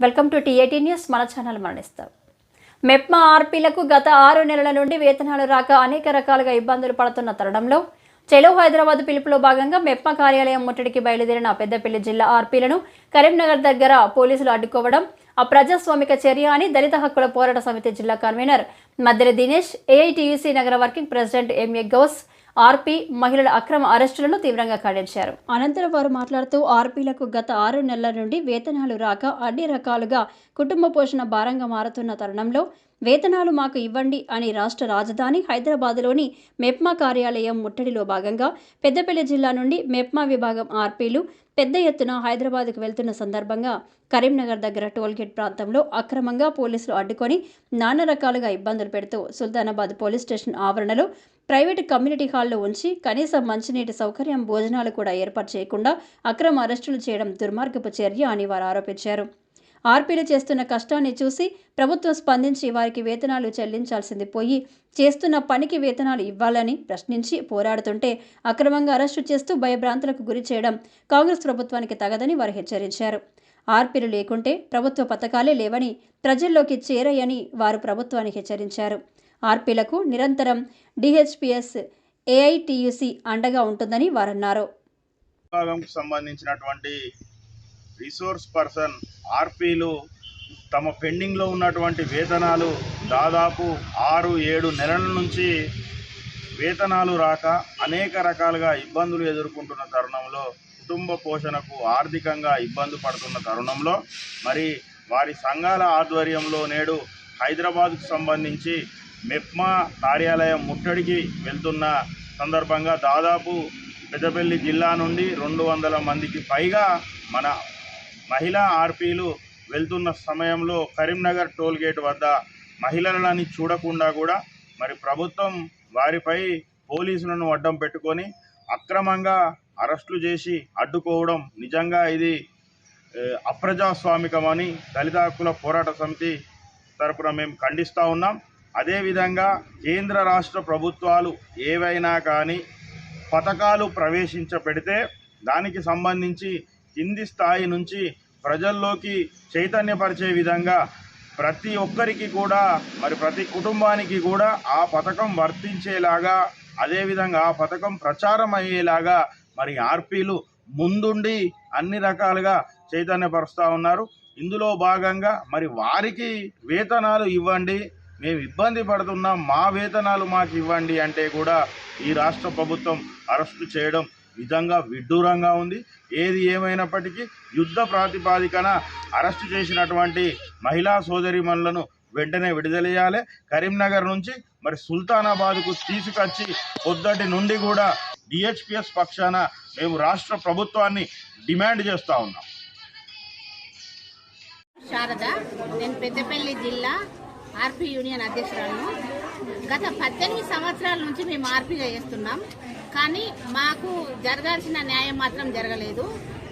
Welcome to TAT news. మన channel మరణిస్తాం. మెప్మా ఆర్పీలకు గత ఆరు నెలల నుండి వేతనాలు రాక అనేక రకాలుగా ఇబ్బందులు పడుతున్న తరుణంలో చెలో హైదరాబాద్ పిలుపులో భాగంగా మెప్మా కార్యాలయం ముట్టడికి బయలుదేరిన పెద్దపల్లి జిల్లా ఆర్పీలను కరీంనగర్ దగ్గర పోలీసులు అడ్డుకోవడం అప్రజాస్వామిక చర్య అని దళిత హక్కుల పోరాట సమితి జిల్లా కన్వీనర్ మద్దెల దినేష్ ఏఐటీయూసీ నగర working president MA Ghouse RP మహిళల అక్రమ అరెస్టులను తీవ్రంగా ఖండించారు. అనంతరం వారు మాట్లాడుతూ ఆర్పీలకు గత ఆరు నెలల నుండి వేతనాలు రాక అన్ని రకాలుగా కుటుంబ పోషణ భారంగా మారుతున్న తరుణంలో వేతనాలు మాకు ఇవ్వండి అని రాష్ట్ర రాజధాని హైదరాబాద్లోని మెప్మా కార్యాలయం ముట్టడిలో భాగంగా పెద్దపల్లి జిల్లా నుండి మెప్మా విభాగం ఆర్పీలు పెద్ద ఎత్తున హైదరాబాద్కు వెళ్తున్న సందర్భంగా కరీంనగర్ దగ్గర టోల్గేట్ ప్రాంతంలో అక్రమంగా పోలీసులు అడ్డుకొని నానా రకాలుగా ఇబ్బందులు పెడుతూ సుల్తానాబాద్ పోలీస్ స్టేషన్ ఆవరణలో ప్రైవేటు కమ్యూనిటీ హాల్లో ఉంచి కనీసం మంచినీటి సౌకర్యం భోజనాలు కూడా ఏర్పాటు చేయకుండా అక్రమ అరెస్టులు చేయడం దుర్మార్గపు చర్య అని వారు ఆరోపించారు. ఆర్పీలు చేస్తున్న కష్టాన్ని చూసి ప్రభుత్వం స్పందించి వారికి వేతనాలు చెల్లించాల్సింది పోయి చేస్తున్న పనికి వేతనాలు ఇవ్వాలని ప్రశ్నించి పోరాడుతుంటే అక్రమంగా అరెస్టు చేస్తూ భయభ్రాంతులకు గురి చేయడం కాంగ్రెస్ ప్రభుత్వానికి తగదని వారు హెచ్చరించారు. ఆర్పీలు లేకుంటే ప్రభుత్వ పథకాలే లేవని ప్రజల్లోకి చేరయని వారు ప్రభుత్వానికి హెచ్చరించారు. ఆర్పీలకు నిరంతరం డిహెచ్పిఎస్ ఏఐటియుసి అండగా ఉంటుందని వారన్నారు. విభాగంకు సంబంధించినటువంటి రిసోర్స్ పర్సన్ ఆర్పీలు తమ పెండింగ్లో ఉన్నటువంటి వేతనాలు దాదాపు ఆరు ఏడు నెలల నుంచి వేతనాలు రాక అనేక రకాలుగా ఇబ్బందులు ఎదుర్కొంటున్న తరుణంలో కుటుంబ పోషణకు ఆర్థికంగా ఇబ్బంది పడుతున్న తరుణంలో మరి వారి సంఘాల ఆధ్వర్యంలో నేడు హైదరాబాద్కు సంబంధించి మెప్మా కార్యాలయం ముట్టడికి వెళ్తున్న సందర్భంగా దాదాపు పెద్దపల్లి జిల్లా నుండి రెండు వందల మందికి పైగా మన మహిళా ఆర్పీలు వెళ్తున్న సమయంలో కరీంనగర్ టోల్ గేట్ వద్ద మహిళలని చూడకుండా కూడా మరి ప్రభుత్వం వారిపై పోలీసులను అడ్డం పెట్టుకొని అక్రమంగా అరెస్టులు చేసి అడ్డుకోవడం నిజంగా ఇది అప్రజాస్వామికమని దళిత హక్కుల పోరాట సమితి తరపున మేము ఖండిస్తూ ఉన్నాం. అదేవిధంగా కేంద్ర రాష్ట్ర ప్రభుత్వాలు ఏవైనా కానీ పథకాలు ప్రవేశించబెడితే దానికి సంబంధించి కింది స్థాయి నుంచి ప్రజల్లోకి చైతన్యపరిచే విధంగా ప్రతి ఒక్కరికి కూడా మరి ప్రతి కుటుంబానికి కూడా ఆ పథకం వర్తించేలాగా అదేవిధంగా ఆ పథకం ప్రచారం అయ్యేలాగా మరి ఆర్పీలు ముందుండి అన్ని రకాలుగా చైతన్యపరుస్తూ ఉన్నారు. ఇందులో భాగంగా మరి వారికి వేతనాలు ఇవ్వండి. మేము ఇబ్బంది పడుతున్నాం. మా వేతనాలు మాకు ఇవ్వండి అంటే కూడా ఈ రాష్ట్ర ప్రభుత్వం అరెస్టు చేయడం నిజంగా విడ్డూరంగా ఉంది. ఏది ఏమైనప్పటికీ యుద్ధ ప్రాతిపాదికన అరెస్టు చేసినటువంటి మహిళా సోదరిమణులను వెంటనే విడుదలయ్యాలి. కరీంనగర్ నుంచి మరి సుల్తానాబాద్కు తీసుకొచ్చి పొద్దటి నుండి కూడా డిహెచ్పిఎస్ పక్షాన మేము రాష్ట్ర ప్రభుత్వాన్ని డిమాండ్ చేస్తూ ఉన్నాం. శారద నేను పెద్దపల్లి జిల్లా ఆర్పి యూనియన్ అధ్యక్షురాలను గత పద్దెనిమిది సంవత్సరాల నుంచి మేము ఆర్పీగా చేస్తున్నాం. కానీ మాకు జరగాల్సిన న్యాయం మాత్రం జరగలేదు.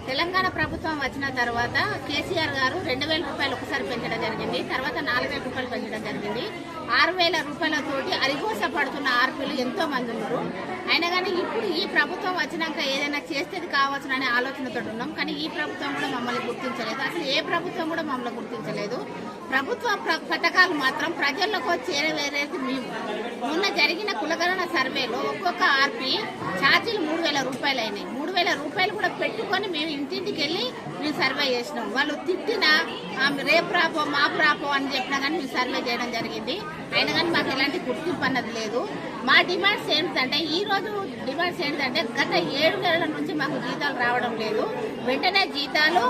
తెలంగాణ ప్రభుత్వం వచ్చిన తర్వాత కేసీఆర్ గారు రెండు వేల రూపాయలు ఒకసారి పెంచడం జరిగింది. తర్వాత నాలుగు వేల రూపాయలు పెంచడం జరిగింది. ఆరు వేల రూపాయలతోటి అరిగోస పడుతున్న ఆర్పీలు ఎంతో మంది ఉన్నారు. అయినా కానీ ఇప్పుడు ఈ ప్రభుత్వం వచ్చినాక ఏదైనా చేస్తేది కావచ్చు అనే ఆలోచనతో ఉన్నాం. కానీ ఈ ప్రభుత్వం కూడా మమ్మల్ని గుర్తించలేదు. అసలు ఏ ప్రభుత్వం కూడా మమ్మల్ని గుర్తించలేదు. ప్రభుత్వ ప్ర- పథకాలు మాత్రం ప్రజల్లోకి చేరవేరేది మేము. మొన్న జరిగిన కులగణన సర్వేలో ఒక్కొక్క ఆర్పి ఛార్జీలు మూడు వేల రూపాయలు అయినాయి మూడు వేల రూపాయలు కూడా పెట్టుకొని మేము ఇంటింటికి వెళ్ళి మేము సర్వే చేసినాం. వాళ్ళు తిట్టినా రేపు రాపో మాపు రాపో అని చెప్పినా కానీ మేము సర్వే చేయడం జరిగింది. అయినా కానీ మాకు ఎలాంటి గుర్తింపు అన్నది లేదు. మా డిమాండ్స్ ఏంటంటే ఈ రోజు డిమాండ్స్ ఏంటంటే గత ఏడు నెలల నుంచి మాకు జీతాలు రావడం లేదు. వెంటనే జీతాలు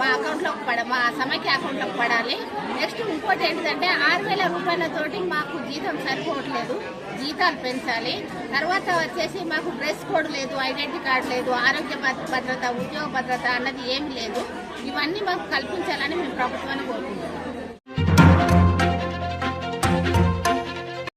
మా అకౌంట్లోకి పడ మా సమైక్య అకౌంట్లోకి పడాలి. నెక్స్ట్ ఇంకోటి ఏంటంటే ఆరు వేల రూపాయలతోటి మాకు జీతం సరిపోవట్లేదు. జీతాలు పెంచాలి. తర్వాత వచ్చేసి మాకు డ్రెస్ కోడ్ లేదు ఐడెంటిటీ కార్డు లేదు ఆరోగ్య భద్రత ఉద్యోగ భద్రత అన్నది ఏమి లేదు. ఇవన్నీ మాకు కల్పించాలని మేము ప్రభుత్వాన్ని కోరుకుంటున్నాం.